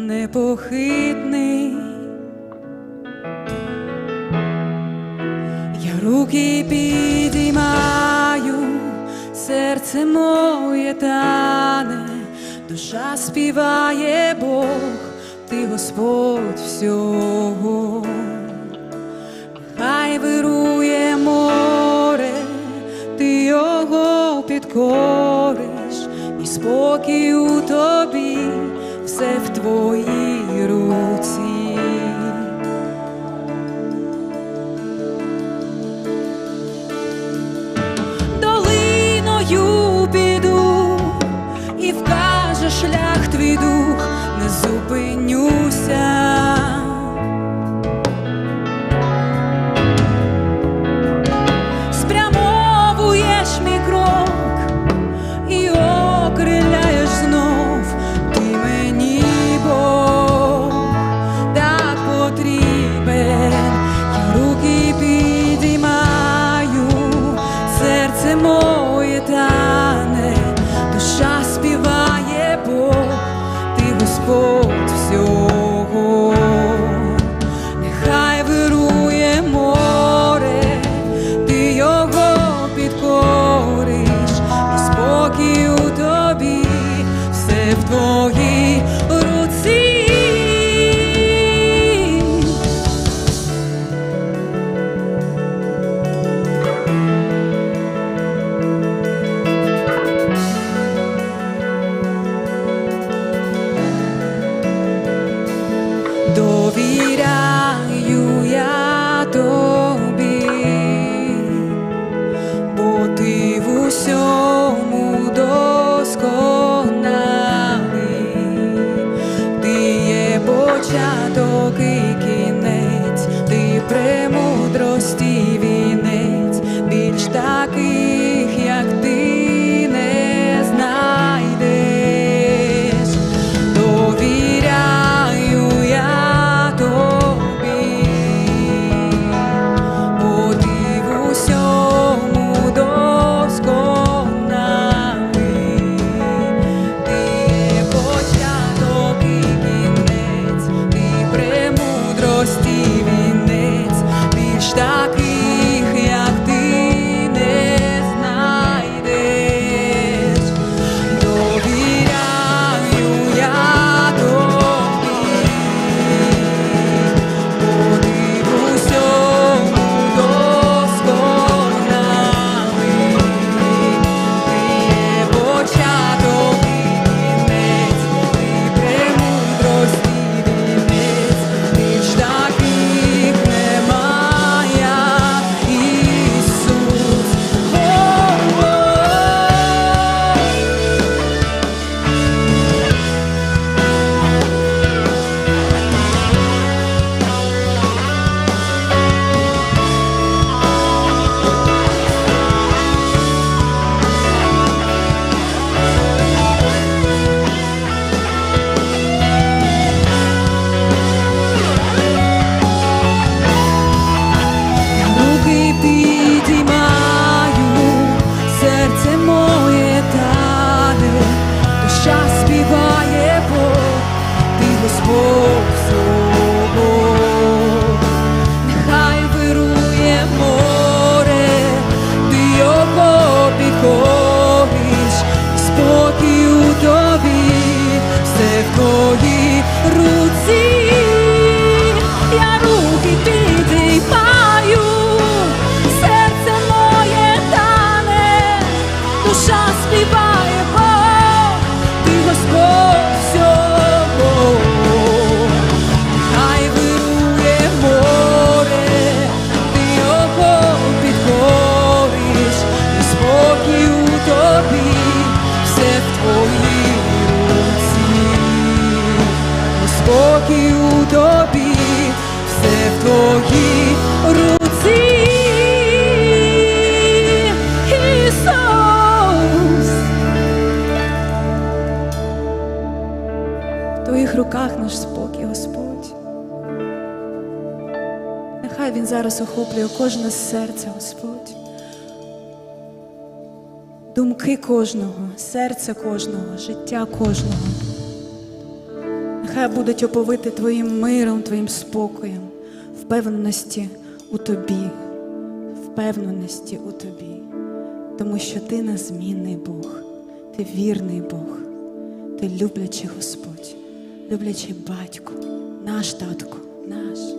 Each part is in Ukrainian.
непохитний, я руки підіймаю, серце моє тане, душа співає Бог, ти Господь всього, хай вирує море, ти його підкориш, і спокій у тобі все в твоїй руці. Долиною піду і вкаже шлях твій дух, не зупинюся. gold. зараз охоплює кожне серце, Господь. Думки кожного, серце кожного, життя кожного. Нехай будуть оповити Твоїм миром, Твоїм спокоєм, впевненості у Тобі, впевненості у Тобі, тому що ти незмінний Бог, ти вірний Бог, ти люблячий Господь, люблячий батько, наш татко, наш.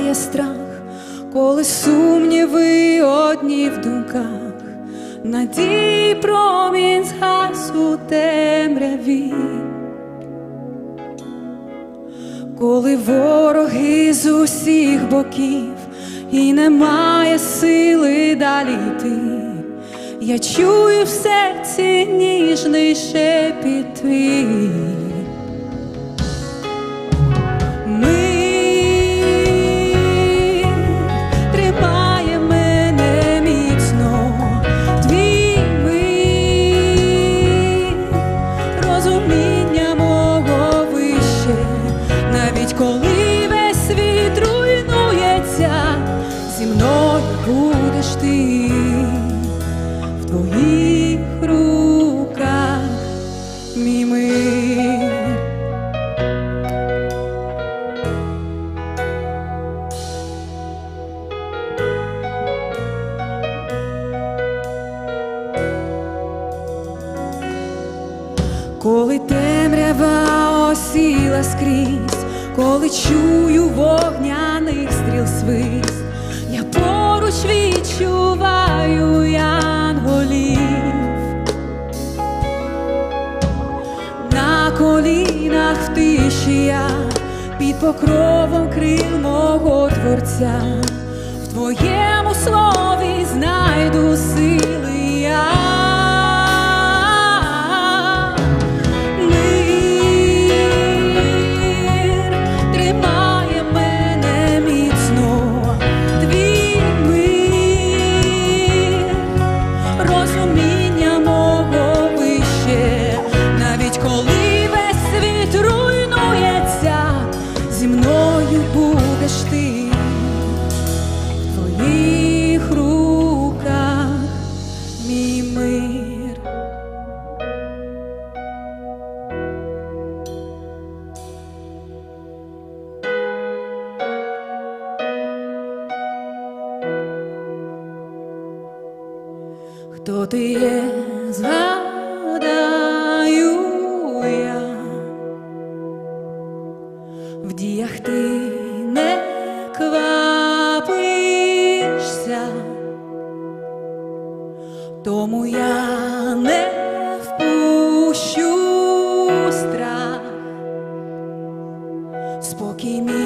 Огортає страх, коли сумніви одні в думках, надій промінь згас у темряві, коли вороги з усіх боків і немає сили далі йти, я чую в серці ніжний шепіт твій. Ти в твоїх в тиші я під покровом крил мого творця, в твоєму слові знайду сили я. Спокій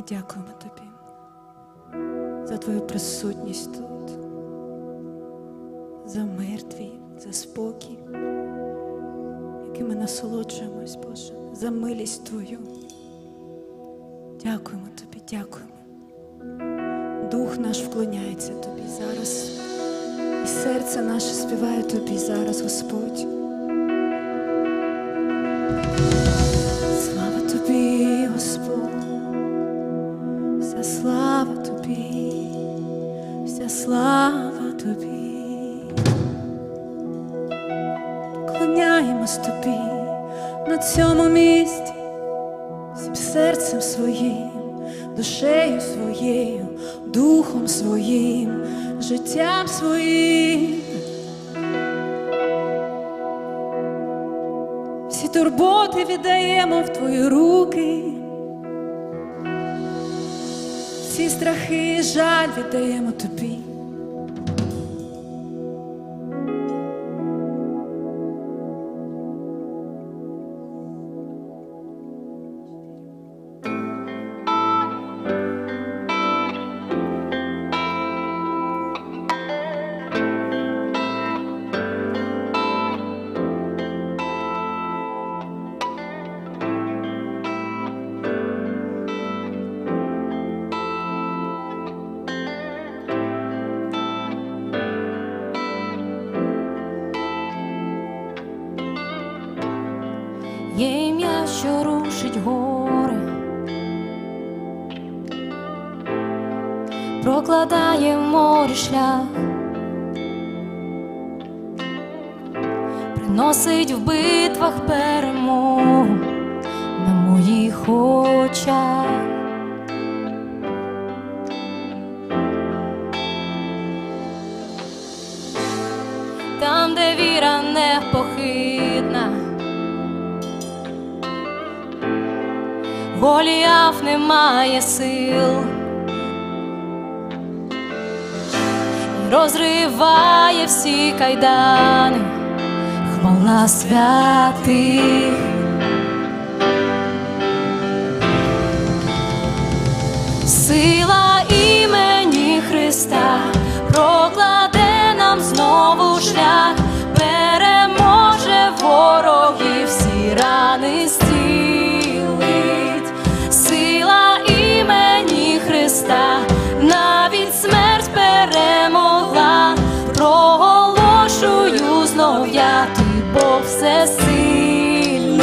Ми дякуємо тобі за твою присутність тут, за мир твій, за спокій, яким ми насолоджуємось, Боже, за милість Твою. Дякуємо тобі, дякуємо. Дух наш вклоняється тобі зараз, і серце наше співає тобі зараз, Господь. Життям своїм. Всі турботи віддаємо в твої руки, всі страхи і жаль віддаємо тобі. Є ім'я, що рушить гори, прокладає в морі шлях, приносить в битвах перемогу на моїх очах. Голіаф не має сил. Розриває всі кайдани, хвала святих. Сила імені Христа прокладе нам знову шлях, переможе ворогів всі рани Христа навіть смерть перемогла, проголошую знов я ти Бог всесильний.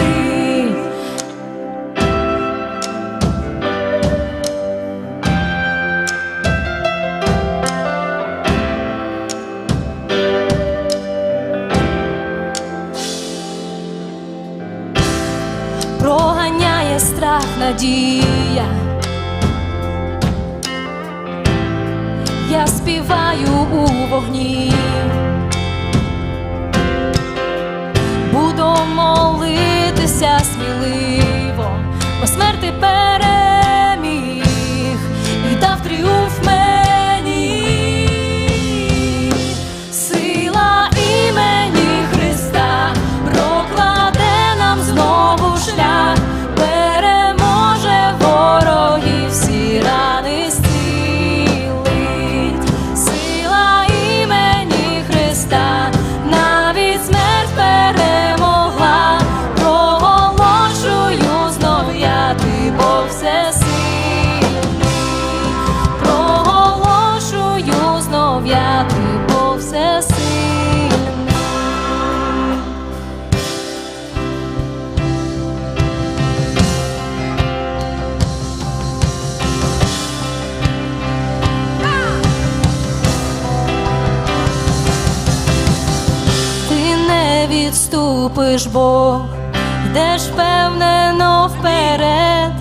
проганяє страх надія. У відступиш, Бог, йдеш впевнено вперед,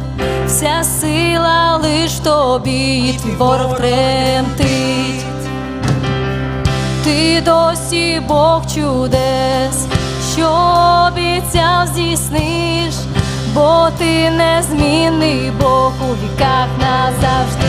вся сила лиш тобі, твій ворог тремтить. Ти досі Бог чудес, що обіцяв здійсниш, бо ти незмінний Бог у віках назавжди.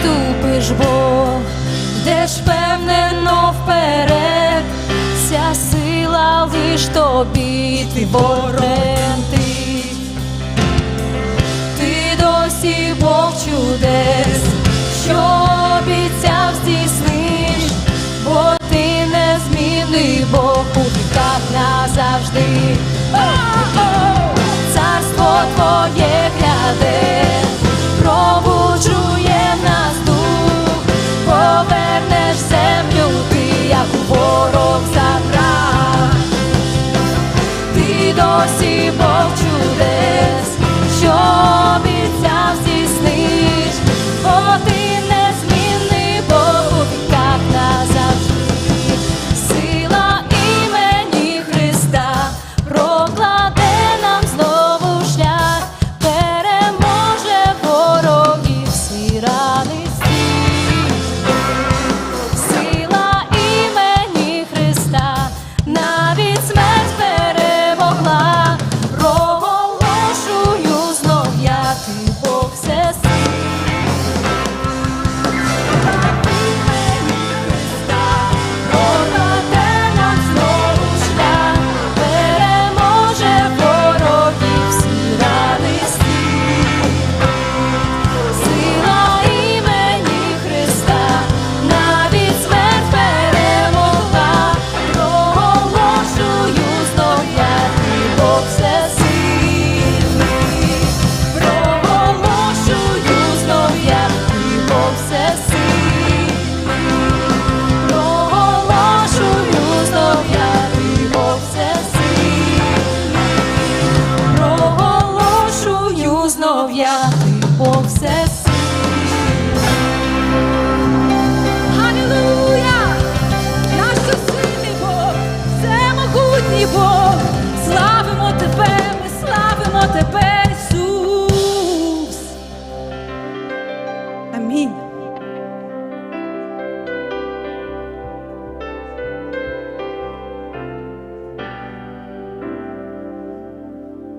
відступиш, Бог, де ж впевнено вперед, вся сила лиш тобі, ти борен ти, ти досі Бог чудес, що обіцяв здійсниш, бо ти незмінний Бог у так назавжди, О -о -о! царство твоє гряде.